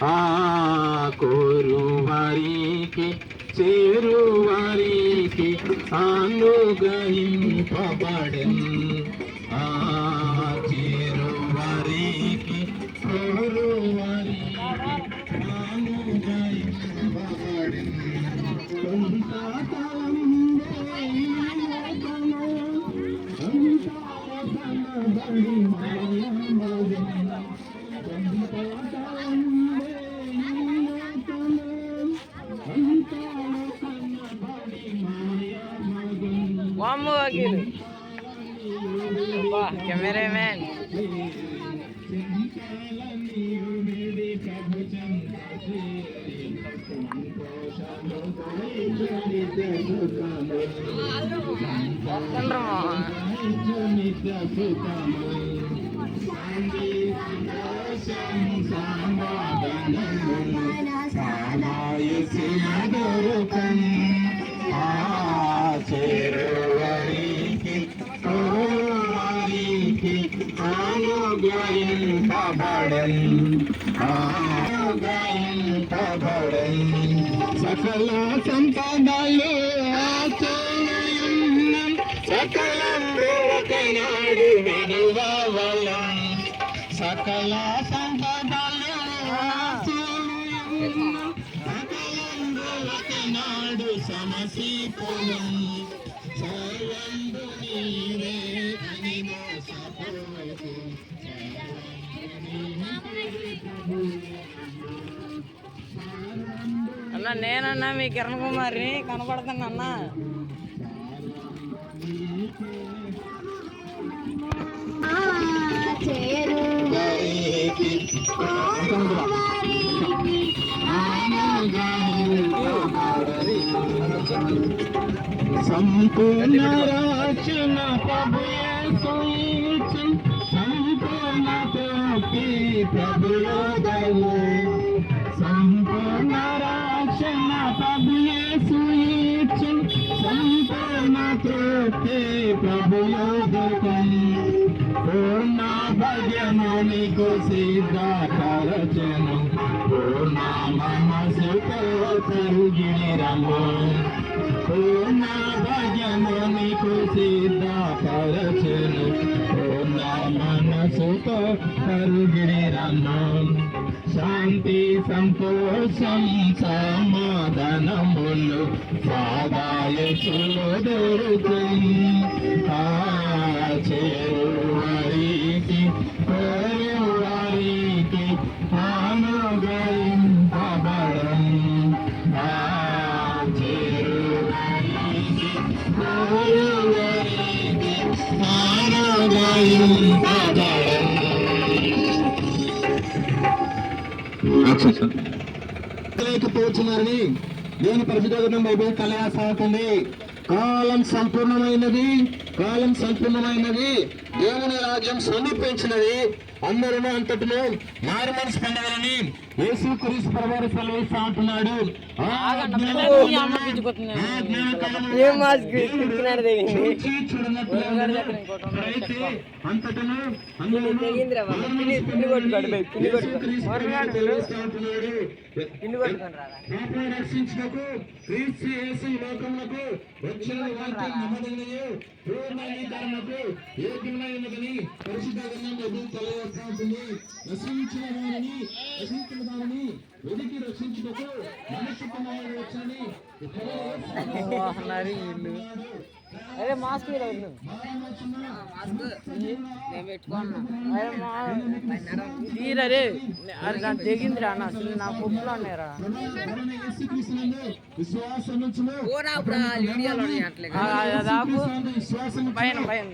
ఆ కోరు వారికి చేరు వారికి అనుగ్రహింపబడెన్ ఆ వామ్మ వకీలు కెమెరామ్యాన్ చేరువరికి అనుగ్రహింపబడన్ అనుగ్రహింపబడన్ సకల సంపదలు ఆచరణయున్నం సకలం ఒకనాడు విడువవలం సకల సంపదలు ఆచరణయున్నం సకలం ఒకనాడు సమసీపులం అన్న నేనన్నా మీ కిరణ్ కుమార్ని కనపడుతున్నా అన్న సంపూర్ణ నీకు సీతాకరచను పూర్ణ మనసుతో కరుగిరము పూర్ణ భజను నీకు సీతాకరచను పూర్ణ మనసుతో కరుగిరము శాంతి సంతోషం సమాధానములు సాదాయ చూడు చేరు వచ్చినారని దేవుని పరిశుద్ధం బైబిల్ కలయాసాగుతుంది కాలం సంపూర్ణమైనది కాలం సంపూర్ణమైనది దేవుని రాజ్యం సమీపించినది. అందరూ అంతటిలో మారు మనసు పొందగలని యేసు క్రీస్తు ప్రభావం సెలవిస్తా అంటున్నాడు. క్రీస్తు యేసు లోకములకు వచ్చిన వాక్యం నమ్మదగినయు పూర్ణ పరిశుద్ధ గ్రంథంలో తెలియవస్తా ఉంటుంది నశించిన వారిని నశించిన వారిని వెతికి రక్షించుటకు మనుష్య కుమారుడు వచ్చని అదే మాస్క్ తీరరే అది నాకు తెగిందిరా అన్న అసలు నా పొప్పులు దాపు విశ్వాసం పైన పైన.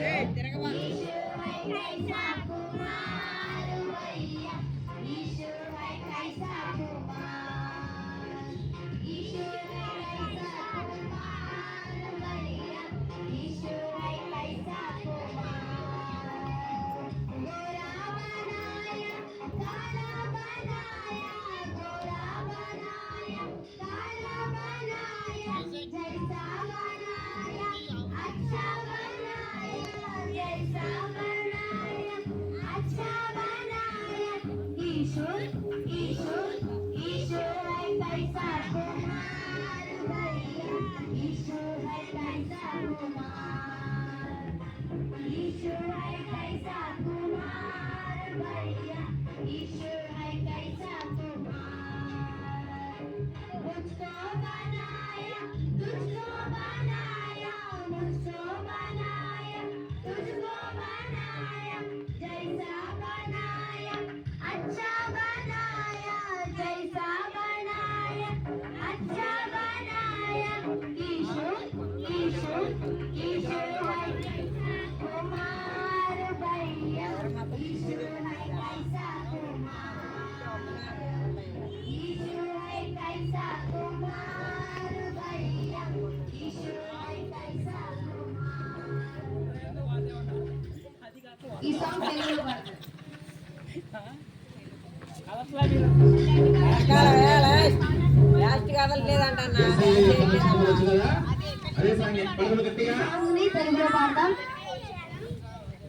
దేశ बनाया तुझको बनाया मुझको बनाया ఈ సాంగ్ తెలుగులో పాడతారు.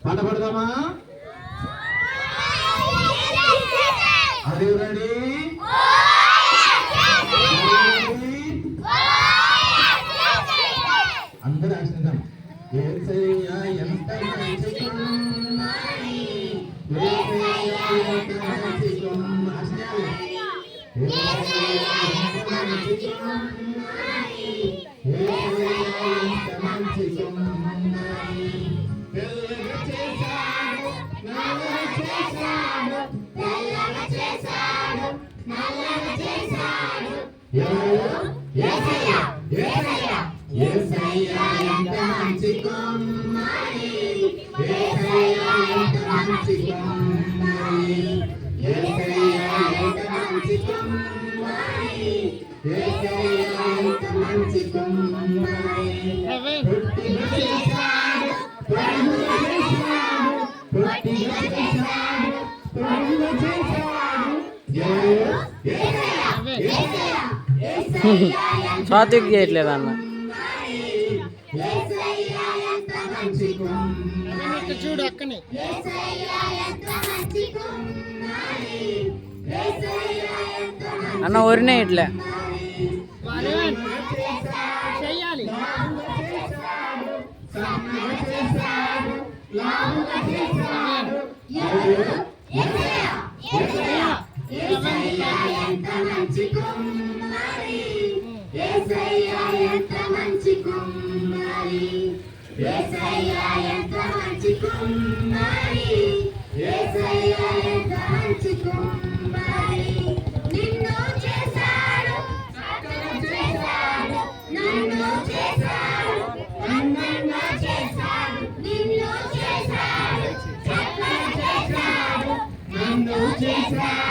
పాట పాడదామా? అదే. ఎంత మంచి కుమ్మరి సాత్విక్ చేయట్లేదు అన్న చూడు అక్కనే అన్న ఒరినే ఇట్లా. చెయ్యాలి మంచి కుమ్మరి. ఏసయ్యా ఎంత మంచి కుమ్మరి ఏసయ్యా ఎంత మంచి కుమ్మరి ఏసయ్యా ఎంత మంచి కుమ్మరి నిన్ను చేశాడు సకలం చేశాడు నన్ను చేశాడు నన్ను చేశాడు నిన్ను చేశాడు సకలం చేశాడు నన్ను చేశాడు.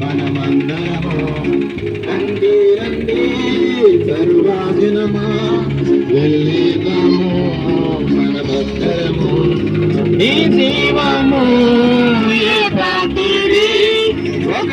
వనమందరమో రండి రండి సర్వాజనమా వెళ్ళేదాము మనమందరము నీ జీవము ఏ పాపిరి ఒక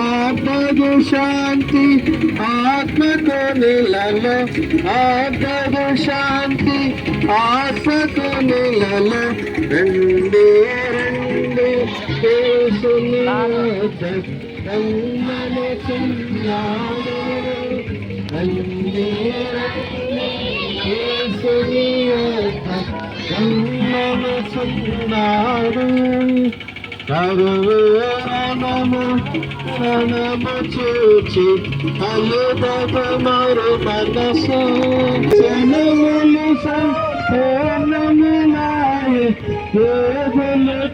ఆత్మకు శాంతి ఆత్మకు నిలలో ఆత్మకు శాంతి ఆత్మకు నిలలో. రండి రండి కేసుని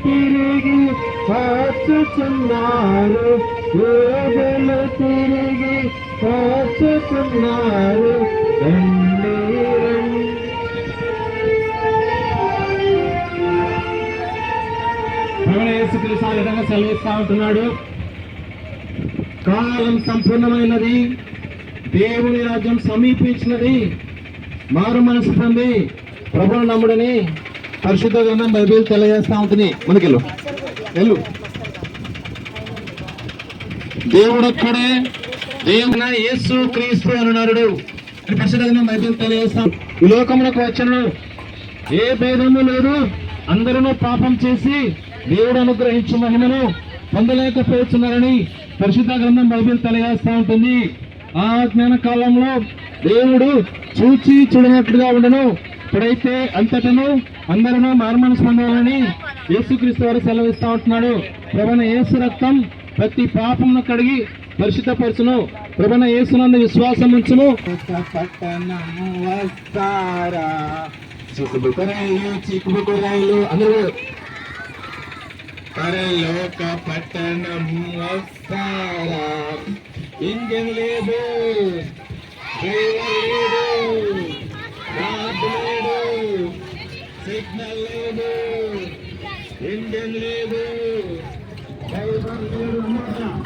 తిరిగి కాచుచున్నారు వేదలు తిరిగి కాచుచున్నారు యేసుక్రీస్తు ఆ విధంగా సెలవిస్తా ఉంటున్నాడు. కాలం సంపూర్ణమైనది. దేవుని రాజ్యం సమీపించినది. మారు మనసు పొంది ప్రభువు నమ్ముడని పరిశుద్ధ గ్రంథం బైబిల్ తెలియజేస్తా ఉంటుంది. మనకెళ్ళు వెళ్ళు. దేవుడు ఒక్కడే దేవున యేసు క్రీస్తు బైబిల్ తెలియజేస్తాం. ఈ వచ్చను. ఏ భేదము లేదు. అందరూ పాపం చేసి దేవుడు అనుగ్రహించిన మహిమను పొందలేకపోతున్నారని పరిశుద్ధ గ్రంథం బైబిల్ తెలియజేస్తా ఉంటుంది. ఆ జ్ఞాన కాలంలో దేవుడు చూచి చూడనట్లుగా ఉండను. ఇప్పుడైతే అంతటను అందరూ మారుమనసు పొందాలని యేసుక్రీస్తు వారు సెలవిస్తా ఉంటున్నాడు. ప్రవణ యేసు రక్తం ప్రతి పాపమును కడిగి పరిశుద్ధపరచును. ప్రవణ యేసునందు విశ్వాసం ఉంచును పట్టణము వస్తారా? చిక్కుబుకరాయిలు చిక్కుబుకరాయిలు అందరూ పరలోక పట్టణం వస్తారా? ఇంజన్ లేదు. డ్రైవర్ లేదు. రాడ్ లేదు. సిగ్నల్ లేదు. ఇంజన్ లేదు. డ్రైవర్ లేడు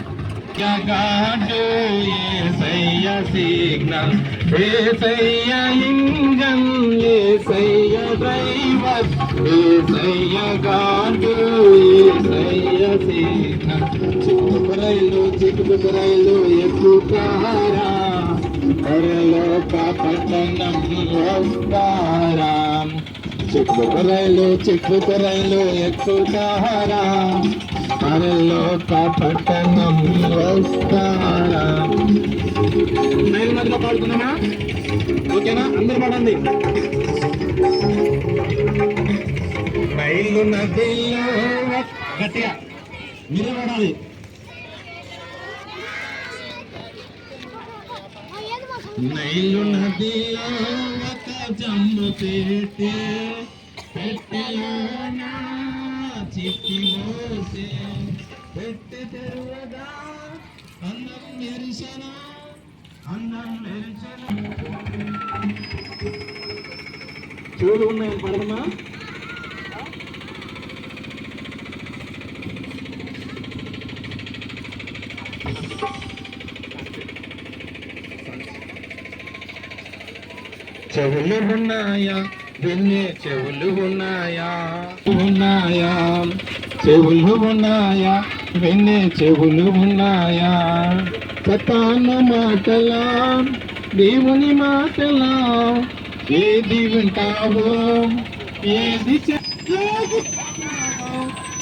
అన్నమాట. Esayya signal Esayya engine Esayya driver Esayya గాడు ఏసయ్య సిగ్నల్. చిక్కుకు రైలు చిక్కుకు రైలు ఎక్కుతారా? పరలోక పట్టణం వస్తారా? చిక్కుకు రైలు చిక్కుకు రైలు ఎక్కుతారా? పరలోక పట్టణం వస్తారా? నైల్ నదిలో పాడుతున్నామా ఓకేనా? అందరు పాడండి నైలు నదిలో గట్టిగా మీరు పాడాలి నైలు నదిలో ఒక జమ్ము పెట్టి పెట్టెలోన చిట్టి మోసే పెట్టె తెరువగా అన్నం మెరిసెన అన్నం మెరిసెన. చెవులు ఉన్నాయని పడదమ్మా చెవులు ఉన్నాయా? విన్నే చెవులు ఉన్నాయా? ఉన్నాయా? చెవులు ఉన్నాయా? విన్నే చెవులు ఉన్నాయా? సతాన మాటలా? దేవుని మాటలా? ఏది వింటావో? ఏది